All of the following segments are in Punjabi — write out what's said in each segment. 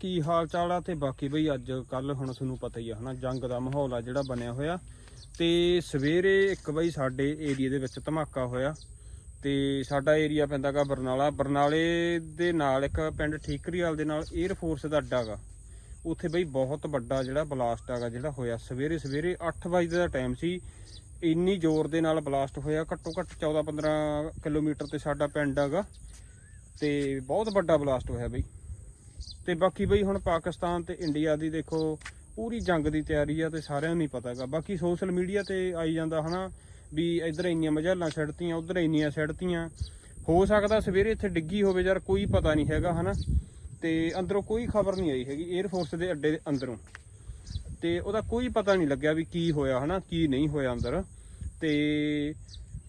ਕੀ ਹਾਲ ਚਾਲ ਆ ਤੇ ਬਾਕੀ ਬਈ ਅੱਜ ਕੱਲ ਹੁਣ ਤੁਹਾਨੂੰ ਪਤਾ ਹੀ ਆ, ਹਨਾ, ਜੰਗ ਦਾ ਮਾਹੌਲ ਆ ਜਿਹੜਾ ਬਣਿਆ ਹੋਇਆ। ਤੇ ਸਵੇਰੇ ਇੱਕ ਬਈ ਸਾਡੇ ਏਰੀਆ ਦੇ ਵਿੱਚ ਧਮਾਕਾ ਹੋਇਆ ਤੇ ਸਾਡਾ ਏਰੀਆ ਪੈਂਦਾਗਾ ਬਰਨਾਲਾ। ਬਰਨਾਲੇ ਦੇ ਨਾਲ ਇੱਕ ਪਿੰਡ ਠੀਕਰੀਵਾਲ ਦੇ ਨਾਲ 에ਅਰ ਫੋਰਸ ਦਾ ਅੱਡਾ ਗਾ। ਉੱਥੇ ਬਈ ਬਹੁਤ ਵੱਡਾ ਜਿਹੜਾ ਬਲਾਸਟ ਆਗਾ ਜਿਹੜਾ ਹੋਇਆ। ਸਵੇਰੇ ਸਵੇਰੇ 8 ਵਜੇ ਦਾ ਟਾਈਮ ਸੀ। ਇੰਨੀ ਜ਼ੋਰ ਦੇ ਨਾਲ ਬਲਾਸਟ ਹੋਇਆ। ਘੱਟੋ ਘੱਟ 14 15 ਕਿਲੋਮੀਟਰ ਤੇ ਸਾਡਾ ਪਿੰਡ ਆਗਾ ਤੇ ਬਹੁਤ ਵੱਡਾ ਬਲਾਸਟ ਹੋਇਆ ਬਈ। ਤੇ ਬਾਕੀ ਬਈ ਹੁਣ ਪਾਕਿਸਤਾਨ ਤੇ ਇੰਡੀਆ ਦੀ ਦੇਖੋ, ਪੂਰੀ ਜੰਗ ਦੀ ਤਿਆਰੀ ਆ ਤੇ ਸਾਰਿਆਂ ਨੂੰ ਹੀ ਪਤਾ ਹੈਗਾ। ਬਾਕੀ ਸੋਸ਼ਲ ਮੀਡੀਆ ਤੇ ਆਈ ਜਾਂਦਾ ਹਨਾ ਵੀ ਇੱਧਰ ਇੰਨੀਆਂ ਮਝਾਲਾਂ ਛੱਡਤੀਆਂ, ਉਧਰ ਇੰਨੀਆਂ ਛੱਡਤੀਆਂ। ਹੋ ਸਕਦਾ ਸਵੇਰੇ ਇੱਥੇ ਡਿੱਗੀ ਹੋਵੇ, ਯਾਰ ਕੋਈ ਪਤਾ ਨਹੀਂ ਹੈਗਾ ਹਨਾ। ਤੇ ਅੰਦਰੋਂ ਕੋਈ ਖਬਰ ਨਹੀਂ ਆਈ ਹੈਗੀ 에ਅਰ ਫੋਰਸ ਦੇ ਅੱਡੇ ਦੇ ਅੰਦਰੋਂ। ਤੇ ਉਹਦਾ ਕੋਈ ਪਤਾ ਨਹੀਂ ਲੱਗਿਆ ਵੀ ਕੀ ਹੋਇਆ ਹਨਾ, ਕੀ ਨਹੀਂ ਹੋਇਆ ਅੰਦਰ। ਤੇ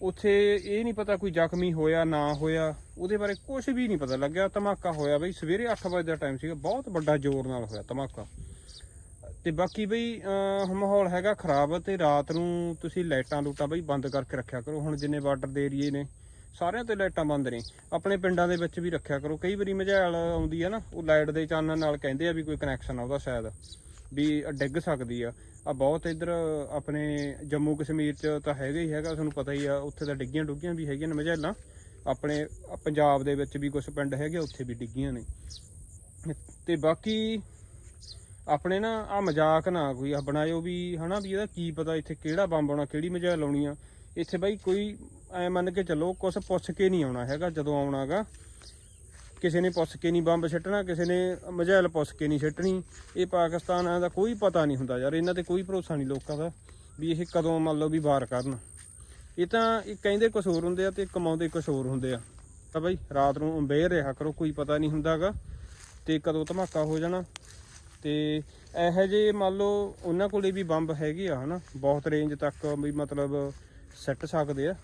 ਉੱਥੇ ਇਹ ਨਹੀਂ ਪਤਾ ਕੋਈ ਜ਼ਖਮੀ ਹੋਇਆ, ਨਾ ਹੋਇਆ, ਉਹਦੇ ਬਾਰੇ ਕੁਝ ਵੀ ਨਹੀਂ ਪਤਾ ਲੱਗਿਆ। ਧਮਾਕਾ ਹੋਇਆ ਬਈ, ਸਵੇਰੇ 8 ਵਜੇ ਦਾ ਟਾਈਮ ਸੀਗਾ, ਬਹੁਤ ਵੱਡਾ ਜ਼ੋਰ ਨਾਲ ਹੋਇਆ ਧਮਾਕਾ। ਤੇ ਬਾਕੀ ਬਈ ਮਾਹੌਲ ਹੈਗਾ ਖਰਾਬ ਤੇ ਰਾਤ ਨੂੰ ਤੁਸੀਂ ਲਾਈਟਾਂ ਲੂਟਾਂ ਬਈ ਬੰਦ ਕਰਕੇ ਰੱਖਿਆ ਕਰੋ। ਹੁਣ ਜਿੰਨੇ ਬਾਰਡਰ ਦੇ ਏਰੀਏ ਨੇ, ਸਾਰਿਆਂ ਤੇ ਲਾਈਟਾਂ ਬੰਦ ਨੇ। ਆਪਣੇ ਪਿੰਡਾਂ ਦੇ ਵਿੱਚ ਵੀ ਰੱਖਿਆ ਕਰੋ। ਕਈ ਵਾਰੀ ਮਝਾਲ ਆਉਂਦੀ ਹੈ ਨਾ, ਉਹ ਲਾਈਟ ਦੇ ਚਾਨਣ ਨਾਲ ਕਹਿੰਦੇ ਆ ਵੀ ਕੋਈ ਕਨੈਕਸ਼ਨ ਆ ਉਹਦਾ ਸ਼ਾਇਦ। ਵੀ ਡਿੱਗ ਸਕਦੀ ਆ। ਆ ਬਹੁਤ ਇੱਧਰ ਆਪਣੇ ਜੰਮੂ ਕਸ਼ਮੀਰ ਚ ਤਾਂ ਹੈਗਾ ਹੀ ਹੈਗਾ, ਤੁਹਾਨੂੰ ਪਤਾ ਹੀ ਆ, ਉੱਥੇ ਤਾਂ ਡਿੱਗੀਆਂ ਡੁੱਗੀਆਂ ਵੀ ਹੈਗੀਆਂ ਨੇ ਮਝਾਲਾਂ। ਆਪਣੇ ਪੰਜਾਬ ਦੇ ਵਿੱਚ ਵੀ ਕੁਝ ਪਿੰਡ ਹੈਗੇ, ਉੱਥੇ ਵੀ ਡਿੱਗੀਆਂ ਨੇ। ਤੇ ਬਾਕੀ ਆਪਣੇ ਨਾ ਆ ਮਜ਼ਾਕ ਨਾ ਕੋਈ ਆ ਬਣਾਇਓ ਵੀ, ਹਨਾ ਵੀ ਇਹਦਾ ਕੀ ਪਤਾ ਇੱਥੇ ਕਿਹੜਾ ਬੰਬ ਆਉਣਾ, ਕਿਹੜੀ ਮਝਾਲ ਲਾਉਣੀ ਆ। ਇੱਥੇ ਬਾਈ ਕੋਈ ਐ ਮੰਨ ਕੇ ਚੱਲੋ ਕੁਝ ਪੁੱਛ ਕੇ ਨਹੀਂ ਆਉਣਾ ਹੈਗਾ ਜਦੋਂ ਆਉਣਾਗਾ। ਕਿਸੇ ਨੇ ਪੁੱਛ ਕੇ ਨਹੀਂ ਬੰਬ ਛੱਟਣਾ ਕਿਸੇ ਨੇ ਮਝਾਲ ਪੁੱਛ ਕੇ ਨਹੀਂ ਛੱਟਣੀ ਇਹ ਪਾਕਿਸਤਾਨ ਦਾ ਕੋਈ ਪਤਾ ਨਹੀਂ ਹੁੰਦਾ ਯਾਰ, ਇਹਨਾਂ ਤੇ ਕੋਈ ਭਰੋਸਾ ਨਹੀਂ ਲੋਕਾਂ ਦਾ ਵੀ ਇਹ ਕਦੋਂ ਮੰਨ ਲਓ ਵੀ ਵਾਰ ਕਰਨ। ਇਹ ਤਾਂ ਇਹ ਕਹਿੰਦੇ ਕੁਝ ਹੋਰ ਹੁੰਦੇ ਆ ਤੇ ਕਮਾਉਂਦੇ ਕੁਝ ਹੋਰ ਹੁੰਦੇ ਆ। ਤਾਂ ਬਾਈ ਰਾਤ ਨੂੰ ਅੰਬੇਰ ਰਿਹਾ ਕਰੋ, ਕੋਈ ਪਤਾ ਨਹੀਂ ਹੁੰਦਾਗਾ ਤੇ ਕਦੋਂ ਧਮਾਕਾ ਹੋ ਜਾਣਾ। ਤੇ ਇਹੋ ਜੇ ਮੰਨ ਲਓ ਉਹਨਾਂ ਕੋਲੇ ਵੀ ਬੰਬ ਹੈਗੇ ਆ ਹਨਾ, ਬਹੁਤ ਰੇਂਜ ਤੱਕ ਵੀ ਮਤਲਬ ਸੱਟ ਸਕਦੇ ਆ।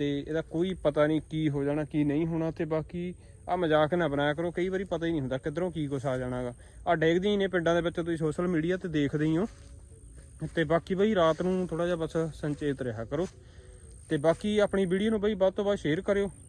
ਤੇ ਇਹਦਾ ਕੋਈ ਪਤਾ ਨਹੀਂ ਕੀ ਹੋ ਜਾਣਾ, ਕੀ ਨਹੀਂ ਹੋਣਾ ਤੇ ਬਾਕੀ ਆ ਮਜ਼ਾਕ ਨਾ ਬਣਾਇਆ ਕਰੋ, ਕਈ ਵਾਰੀ ਪਤਾ ਹੀ ਨਹੀਂ ਹੁੰਦਾ ਕਿੱਧਰੋਂ ਕੀ ਕੁਛ ਆ ਜਾਣਾਗਾ। ਆ ਡੇਗਦੀ ਨੇ ਪਿੰਡਾਂ ਦੇ ਵਿੱਚ, ਤੁਸੀਂ ਸੋਸ਼ਲ ਮੀਡੀਆ ਤੇ ਦੇਖਦੇ ਹੀ ਹੋ। ਤੇ ਬਾਕੀ ਬਈ ਰਾਤ ਨੂੰ ਥੋੜਾ ਜਿਹਾ ਬਸ ਸੰਚੇਤ ਰਿਹਾ ਕਰੋ। ਤੇ ਬਾਕੀ ਆਪਣੀ ਵੀਡੀਓ ਨੂੰ ਬਈ ਵੱਧ ਤੋਂ ਵੱਧ ਸ਼ੇਅਰ ਕਰਿਓ।